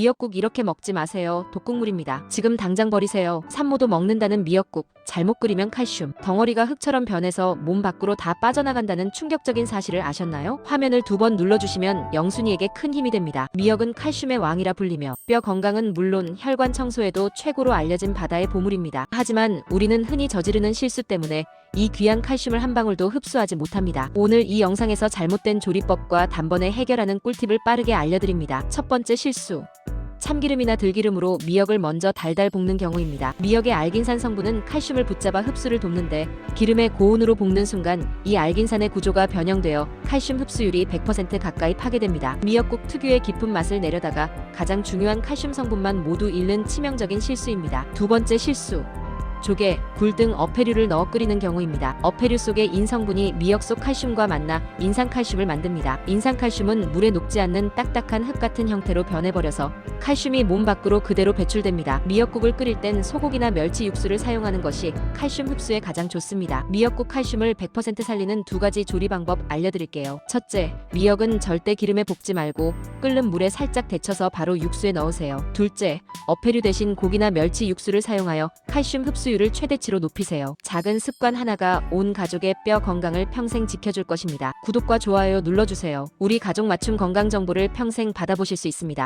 미역국 이렇게 먹지 마세요. 독국물입니다. 지금 당장 버리세요. 산모도 먹는다는 미역국. 잘못 끓이면 칼슘. 덩어리가 흙처럼 변해서 몸 밖으로 다 빠져나간다는 충격적인 사실을 아셨나요? 화면을 두 번 눌러주시면 영순이에게 큰 힘이 됩니다. 미역은 칼슘의 왕이라 불리며 뼈 건강은 물론 혈관 청소에도 최고로 알려진 바다의 보물입니다. 하지만 우리는 흔히 저지르는 실수 때문에 이 귀한 칼슘을 한 방울도 흡수하지 못합니다. 오늘 이 영상에서 잘못된 조리법과 단번에 해결하는 꿀팁을 빠르게 알려드립니다. 첫 번째 실수. 참기름이나 들기름으로 미역을 먼저 달달 볶는 경우입니다. 미역의 알긴산 성분은 칼슘을 붙잡아 흡수를 돕는데 기름에 고온으로 볶는 순간 이 알긴산의 구조가 변형되어 칼슘 흡수율이 100% 가까이 파괴됩니다. 미역국 특유의 깊은 맛을 내려다가 가장 중요한 칼슘 성분만 모두 잃는 치명적인 실수입니다. 두 번째 실수. 조개, 굴 등 어패류를 넣어 끓이는 경우입니다. 어패류 속의 인성분이 미역 속 칼슘과 만나 인산칼슘을 만듭니다. 인산칼슘은 물에 녹지 않는 딱딱한 흙 같은 형태로 변해버려서 칼슘이 몸 밖으로 그대로 배출됩니다. 미역국을 끓일 땐 소고기나 멸치 육수를 사용하는 것이 칼슘 흡수에 가장 좋습니다. 미역국 칼슘을 100% 살리는 두 가지 조리 방법 알려드릴게요. 첫째, 미역은 절대 기름에 볶지 말고 끓는 물에 살짝 데쳐서 바로 육수에 넣으세요. 둘째, 어패류 대신 고기나 멸치 육수를 사용하여 칼슘 흡수 율을 최대치로 높이세요. 작은 습관 하나가 온 가족의 뼈 건강을 평생 지켜줄 것입니다. 구독과 좋아요 눌러주세요. 우리 가족 맞춤 건강 정보를 평생 받아보실 수 있습니다.